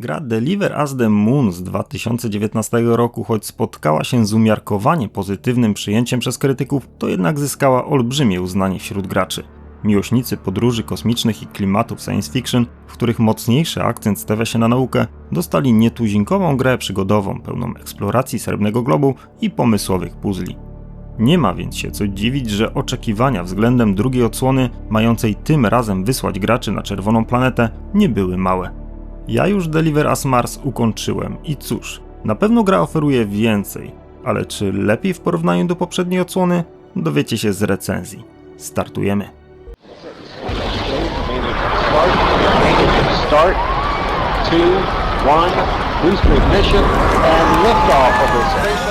Gra Deliver Us the Moon z 2019 roku, choć spotkała się z umiarkowanie pozytywnym przyjęciem przez krytyków, to jednak zyskała olbrzymie uznanie wśród graczy. Miłośnicy podróży kosmicznych i klimatów science fiction, w których mocniejszy akcent stawia się na naukę, dostali nietuzinkową grę przygodową, pełną eksploracji srebrnego globu i pomysłowych puzli. Nie ma więc się co dziwić, że oczekiwania względem drugiej odsłony, mającej tym razem wysłać graczy na czerwoną planetę, nie były małe. Ja już Deliver Us Mars ukończyłem i cóż, na pewno gra oferuje więcej, ale czy lepiej w porównaniu do poprzedniej odsłony? Dowiecie się z recenzji. Startujemy. Start, two, one, booster ignition, and of the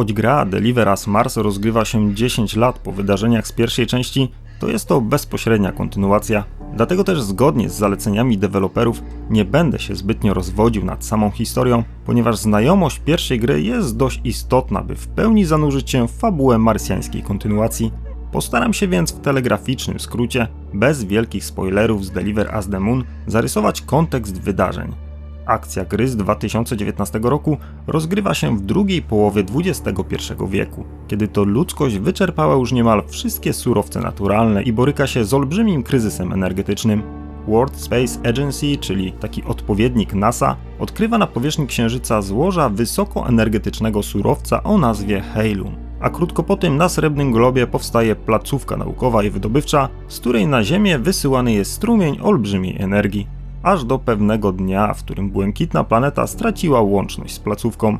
Choć gra Deliver Us Mars rozgrywa się 10 lat po wydarzeniach z pierwszej części, to jest to bezpośrednia kontynuacja, dlatego też zgodnie z zaleceniami deweloperów nie będę się zbytnio rozwodził nad samą historią, ponieważ znajomość pierwszej gry jest dość istotna, by w pełni zanurzyć się w fabułę marsjańskiej kontynuacji. Postaram się więc w telegraficznym skrócie, bez wielkich spoilerów z Deliver Us the Moon, zarysować kontekst wydarzeń. Akcja gry z 2019 roku rozgrywa się w drugiej połowie XXI wieku, kiedy to ludzkość wyczerpała już niemal wszystkie surowce naturalne i boryka się z olbrzymim kryzysem energetycznym. World Space Agency, czyli taki odpowiednik NASA, odkrywa na powierzchni Księżyca złoża wysokoenergetycznego surowca o nazwie Helium. A krótko po tym na Srebrnym Globie powstaje placówka naukowa i wydobywcza, z której na Ziemię wysyłany jest strumień olbrzymiej energii aż do pewnego dnia, w którym błękitna planeta straciła łączność z placówką.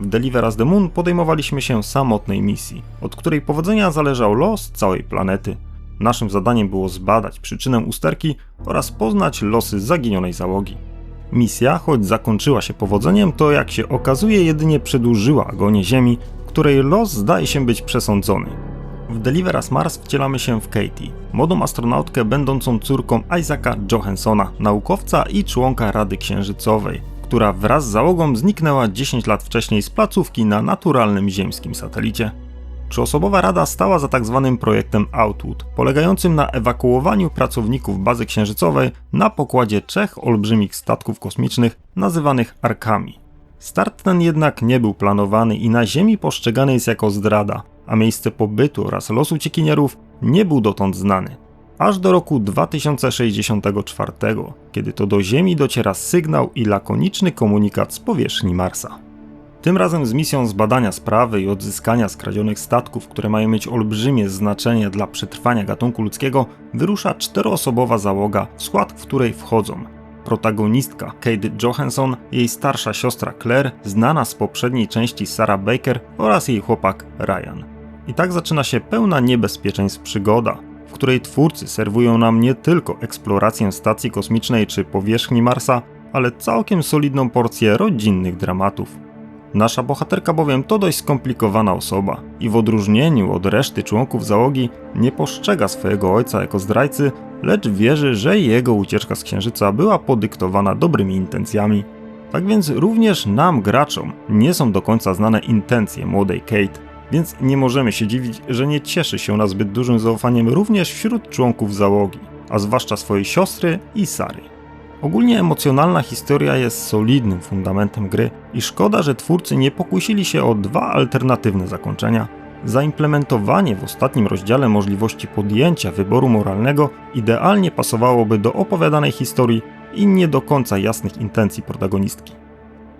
W Deliver Us the Moon podejmowaliśmy się samotnej misji, od której powodzenia zależał los całej planety. Naszym zadaniem było zbadać przyczynę usterki oraz poznać losy zaginionej załogi. Misja, choć zakończyła się powodzeniem, to jak się okazuje jedynie przedłużyła agonię Ziemi, której los zdaje się być przesądzony. W Deliver Mars wcielamy się w Katie, młodą astronautkę będącą córką Isaaca Johanssona, naukowca i członka Rady Księżycowej, która wraz z załogą zniknęła 10 lat wcześniej z placówki na naturalnym ziemskim satelicie. Trzyosobowa rada stała za tzw. Tak projektem Outwood, polegającym na ewakuowaniu pracowników bazy księżycowej na pokładzie trzech olbrzymich statków kosmicznych nazywanych Arkami. Start ten jednak nie był planowany i na Ziemi postrzegany jest jako zdrada, a miejsce pobytu oraz los uciekinierów nie był dotąd znany. Aż do roku 2064, kiedy to do Ziemi dociera sygnał i lakoniczny komunikat z powierzchni Marsa. Tym razem z misją zbadania sprawy i odzyskania skradzionych statków, które mają mieć olbrzymie znaczenie dla przetrwania gatunku ludzkiego, wyrusza czteroosobowa załoga, w skład której wchodzą protagonistka Kate Johansson, jej starsza siostra Claire, znana z poprzedniej części Sarah Baker oraz jej chłopak Ryan. I tak zaczyna się pełna niebezpieczeństw przygoda, w której twórcy serwują nam nie tylko eksplorację stacji kosmicznej czy powierzchni Marsa, ale całkiem solidną porcję rodzinnych dramatów. Nasza bohaterka bowiem to dość skomplikowana osoba i w odróżnieniu od reszty członków załogi nie postrzega swojego ojca jako zdrajcy, lecz wierzy, że jego ucieczka z księżyca była podyktowana dobrymi intencjami. Tak więc również nam, graczom, nie są do końca znane intencje młodej Kate, więc nie możemy się dziwić, że nie cieszy się na zbyt dużym zaufaniem również wśród członków załogi, a zwłaszcza swojej siostry i Sary. Ogólnie emocjonalna historia jest solidnym fundamentem gry i szkoda, że twórcy nie pokusili się o dwa alternatywne zakończenia. Zaimplementowanie w ostatnim rozdziale możliwości podjęcia wyboru moralnego idealnie pasowałoby do opowiadanej historii i nie do końca jasnych intencji protagonistki.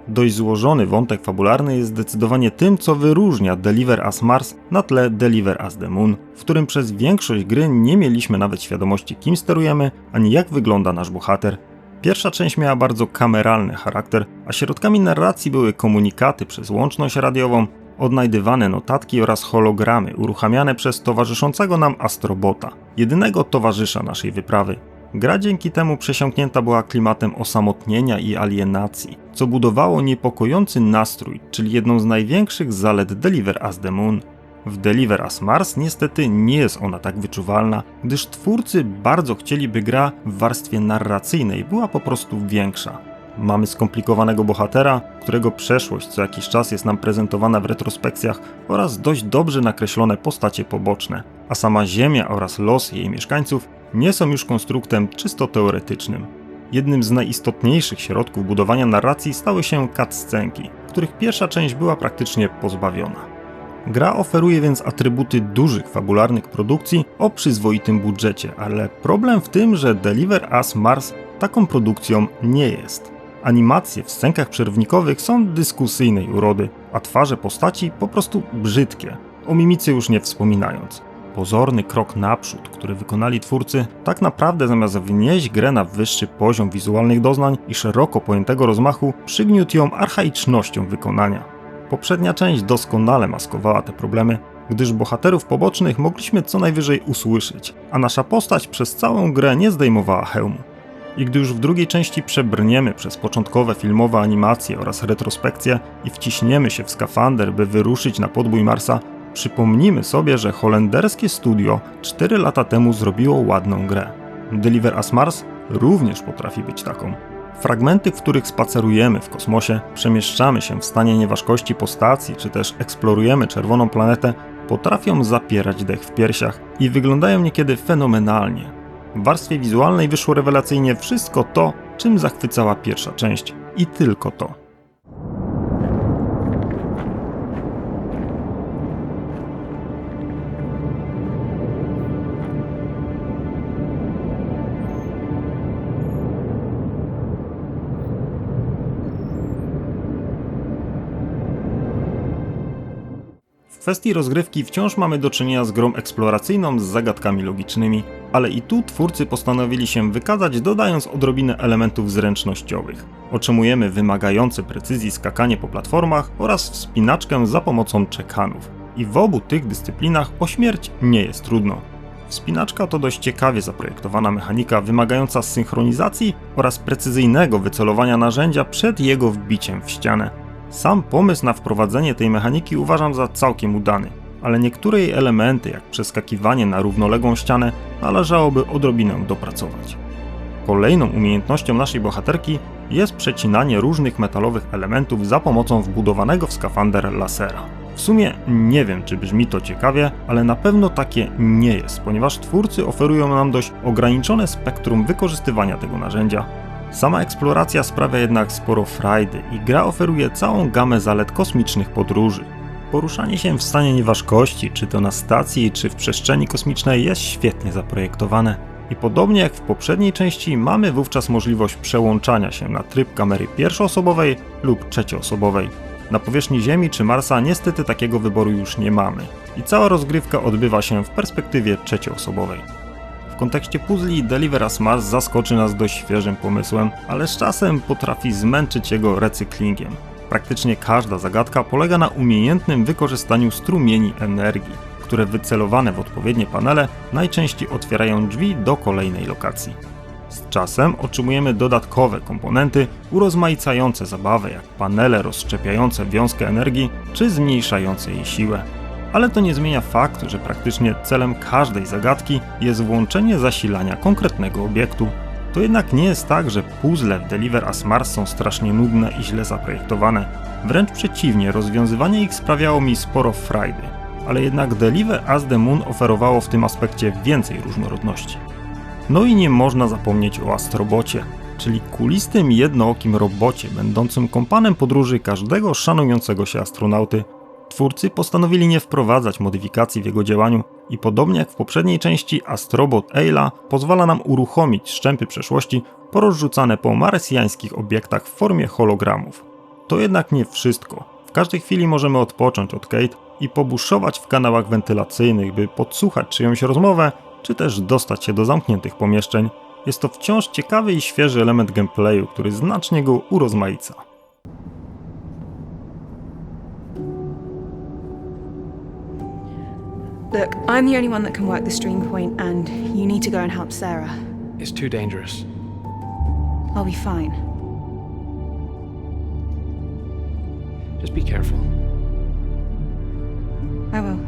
Dość złożony wątek fabularny jest zdecydowanie tym, co wyróżnia Deliver Us Mars na tle Deliver Us The Moon, w którym przez większość gry nie mieliśmy nawet świadomości kim sterujemy, ani jak wygląda nasz bohater. Pierwsza część miała bardzo kameralny charakter, a środkami narracji były komunikaty przez łączność radiową, odnajdywane notatki oraz hologramy uruchamiane przez towarzyszącego nam astrobota, jedynego towarzysza naszej wyprawy. Gra dzięki temu przesiąknięta była klimatem osamotnienia i alienacji, co budowało niepokojący nastrój, czyli jedną z największych zalet Deliver Us the Moon. W Deliver Us Mars niestety nie jest ona tak wyczuwalna, gdyż twórcy bardzo chcieli, by gra w warstwie narracyjnej była po prostu większa. Mamy skomplikowanego bohatera, którego przeszłość co jakiś czas jest nam prezentowana w retrospekcjach oraz dość dobrze nakreślone postacie poboczne, a sama Ziemia oraz losy jej mieszkańców nie są już konstruktem czysto teoretycznym. Jednym z najistotniejszych środków budowania narracji stały się cutscenki, których pierwsza część była praktycznie pozbawiona. Gra oferuje więc atrybuty dużych fabularnych produkcji o przyzwoitym budżecie, ale problem w tym, że Deliver Us Mars taką produkcją nie jest. Animacje w scenkach przerwnikowych są dyskusyjnej urody, a twarze postaci po prostu brzydkie, o mimicy już nie wspominając. Pozorny krok naprzód, który wykonali twórcy, tak naprawdę zamiast wnieść grę na wyższy poziom wizualnych doznań i szeroko pojętego rozmachu, przygniótł ją archaicznością wykonania. Poprzednia część doskonale maskowała te problemy, gdyż bohaterów pobocznych mogliśmy co najwyżej usłyszeć, a nasza postać przez całą grę nie zdejmowała hełmu. I gdy już w drugiej części przebrniemy przez początkowe filmowe animacje oraz retrospekcje i wciśniemy się w skafander, by wyruszyć na podbój Marsa, przypomnijmy sobie, że holenderskie studio 4 lata temu zrobiło ładną grę. Deliver Us Mars również potrafi być taką. Fragmenty, w których spacerujemy w kosmosie, przemieszczamy się w stanie nieważkości po stacji, czy też eksplorujemy czerwoną planetę, potrafią zapierać dech w piersiach i wyglądają niekiedy fenomenalnie. W warstwie wizualnej wyszło rewelacyjnie wszystko to, czym zachwycała pierwsza część. I tylko to. Kwestii rozgrywki wciąż mamy do czynienia z grą eksploracyjną z zagadkami logicznymi, ale i tu twórcy postanowili się wykazać dodając odrobinę elementów zręcznościowych. Otrzymujemy wymagające precyzji skakanie po platformach oraz wspinaczkę za pomocą czekanów. I w obu tych dyscyplinach o śmierć nie jest trudno. Wspinaczka to dość ciekawie zaprojektowana mechanika wymagająca synchronizacji oraz precyzyjnego wycelowania narzędzia przed jego wbiciem w ścianę. Sam pomysł na wprowadzenie tej mechaniki uważam za całkiem udany, ale niektóre jej elementy, jak przeskakiwanie na równoległą ścianę, należałoby odrobinę dopracować. Kolejną umiejętnością naszej bohaterki jest przecinanie różnych metalowych elementów za pomocą wbudowanego w skafander lasera. W sumie nie wiem, czy brzmi to ciekawie, ale na pewno takie nie jest, ponieważ twórcy oferują nam dość ograniczone spektrum wykorzystywania tego narzędzia, Sama eksploracja sprawia jednak sporo frajdy i gra oferuje całą gamę zalet kosmicznych podróży. Poruszanie się w stanie nieważkości, czy to na stacji, czy w przestrzeni kosmicznej jest świetnie zaprojektowane. I podobnie jak w poprzedniej części, mamy wówczas możliwość przełączania się na tryb kamery pierwszoosobowej lub trzecioosobowej. Na powierzchni Ziemi czy Marsa niestety takiego wyboru już nie mamy i cała rozgrywka odbywa się w perspektywie trzecioosobowej. W kontekście puzli Deliver Us Mars zaskoczy nas dość świeżym pomysłem, ale z czasem potrafi zmęczyć jego recyklingiem. Praktycznie każda zagadka polega na umiejętnym wykorzystaniu strumieni energii, które wycelowane w odpowiednie panele najczęściej otwierają drzwi do kolejnej lokacji. Z czasem otrzymujemy dodatkowe komponenty urozmaicające zabawę, jak panele rozszczepiające wiązkę energii czy zmniejszające jej siłę ale to nie zmienia faktu, że praktycznie celem każdej zagadki jest włączenie zasilania konkretnego obiektu. To jednak nie jest tak, że puzzle w Deliver Us Mars są strasznie nudne i źle zaprojektowane. Wręcz przeciwnie, rozwiązywanie ich sprawiało mi sporo frajdy. Ale jednak Deliver Us the Moon oferowało w tym aspekcie więcej różnorodności. No i nie można zapomnieć o Astrobocie, czyli kulistym jednookim robocie będącym kompanem podróży każdego szanującego się astronauty Twórcy postanowili nie wprowadzać modyfikacji w jego działaniu i podobnie jak w poprzedniej części Astrobot Eila pozwala nam uruchomić szczępy przeszłości porozrzucane po marsjańskich obiektach w formie hologramów. To jednak nie wszystko. W każdej chwili możemy odpocząć od Kate i pobuszować w kanałach wentylacyjnych, by podsłuchać czyjąś rozmowę, czy też dostać się do zamkniętych pomieszczeń. Jest to wciąż ciekawy i świeży element gameplayu, który znacznie go urozmaica. Look, I'm the only one that can work the stream point, and you need to go and help Sarah. It's too dangerous. I'll be fine. Just be careful. I will.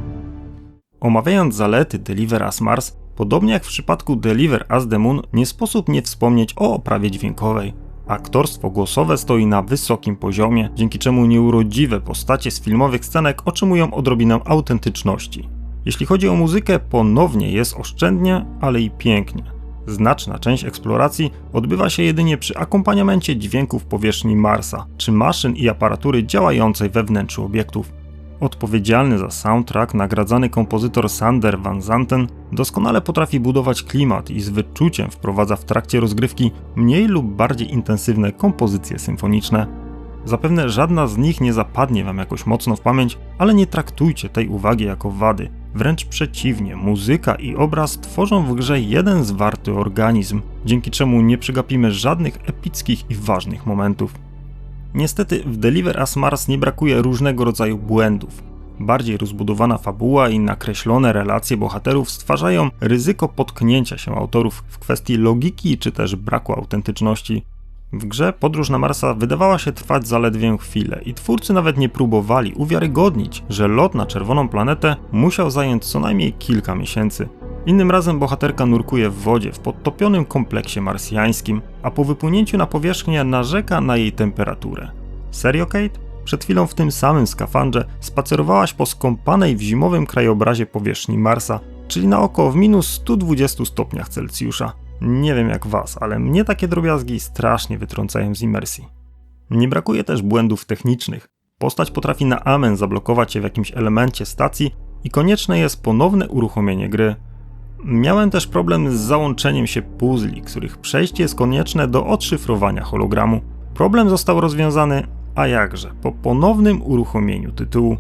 Omawiając zalety Deliver As Mars, podobnie jak w przypadku Deliver As the Moon, nie sposób nie wspomnieć o oprawie dźwiękowej. Aktorstwo głosowe stoi na wysokim poziomie, dzięki czemu nieurodziwe postacie z filmowych scenek otrzymują odrobinę autentyczności. Jeśli chodzi o muzykę, ponownie jest oszczędnie, ale i pięknie. Znaczna część eksploracji odbywa się jedynie przy akompaniamencie dźwięków powierzchni Marsa, czy maszyn i aparatury działającej we wnętrzu obiektów. Odpowiedzialny za soundtrack, nagradzany kompozytor Sander Van Zanten doskonale potrafi budować klimat i z wyczuciem wprowadza w trakcie rozgrywki mniej lub bardziej intensywne kompozycje symfoniczne. Zapewne żadna z nich nie zapadnie wam jakoś mocno w pamięć, ale nie traktujcie tej uwagi jako wady. Wręcz przeciwnie, muzyka i obraz tworzą w grze jeden zwarty organizm, dzięki czemu nie przegapimy żadnych epickich i ważnych momentów. Niestety w Deliver Us Mars nie brakuje różnego rodzaju błędów. Bardziej rozbudowana fabuła i nakreślone relacje bohaterów stwarzają ryzyko potknięcia się autorów w kwestii logiki czy też braku autentyczności. W grze podróż na Marsa wydawała się trwać zaledwie chwilę i twórcy nawet nie próbowali uwiarygodnić, że lot na czerwoną planetę musiał zająć co najmniej kilka miesięcy. Innym razem bohaterka nurkuje w wodzie w podtopionym kompleksie marsjańskim, a po wypłynięciu na powierzchnię narzeka na jej temperaturę. Serio, Kate? Przed chwilą w tym samym skafandrze spacerowałaś po skąpanej w zimowym krajobrazie powierzchni Marsa, czyli na oko w minus 120 stopniach Celsjusza. Nie wiem jak was, ale mnie takie drobiazgi strasznie wytrącają z imersji. Nie brakuje też błędów technicznych. Postać potrafi na amen zablokować się w jakimś elemencie stacji i konieczne jest ponowne uruchomienie gry. Miałem też problem z załączeniem się puzli, których przejście jest konieczne do odszyfrowania hologramu. Problem został rozwiązany, a jakże, po ponownym uruchomieniu tytułu.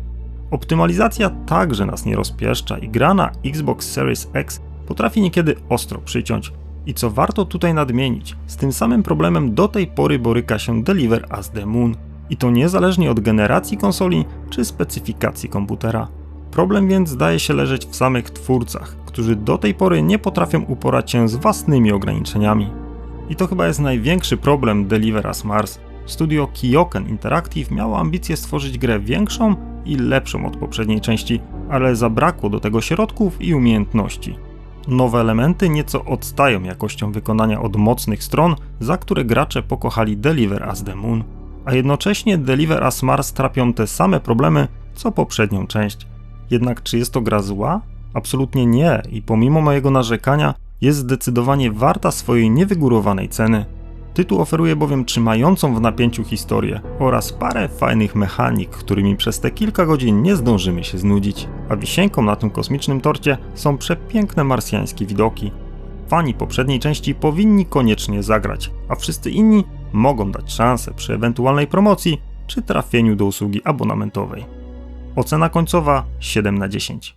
Optymalizacja także nas nie rozpieszcza i gra na Xbox Series X potrafi niekiedy ostro przyciąć. I co warto tutaj nadmienić, z tym samym problemem do tej pory boryka się Deliver As The Moon. I to niezależnie od generacji konsoli czy specyfikacji komputera. Problem więc zdaje się leżeć w samych twórcach, którzy do tej pory nie potrafią uporać się z własnymi ograniczeniami. I to chyba jest największy problem Deliver Us Mars. Studio Kyoken Interactive miało ambicje stworzyć grę większą i lepszą od poprzedniej części, ale zabrakło do tego środków i umiejętności. Nowe elementy nieco odstają jakością wykonania od mocnych stron, za które gracze pokochali Deliver Us The Moon, a jednocześnie Deliver Us Mars trapią te same problemy co poprzednią część. Jednak czy jest to gra zła? Absolutnie nie i pomimo mojego narzekania jest zdecydowanie warta swojej niewygórowanej ceny. Tytuł oferuje bowiem trzymającą w napięciu historię oraz parę fajnych mechanik, którymi przez te kilka godzin nie zdążymy się znudzić. A wisienką na tym kosmicznym torcie są przepiękne marsjańskie widoki. Fani poprzedniej części powinni koniecznie zagrać, a wszyscy inni mogą dać szansę przy ewentualnej promocji czy trafieniu do usługi abonamentowej. Ocena końcowa 7 na 10.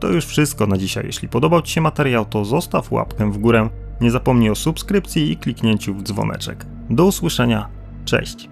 To już wszystko na dzisiaj. Jeśli podobał Ci się materiał, to zostaw łapkę w górę. Nie zapomnij o subskrypcji i kliknięciu w dzwoneczek. Do usłyszenia. Cześć.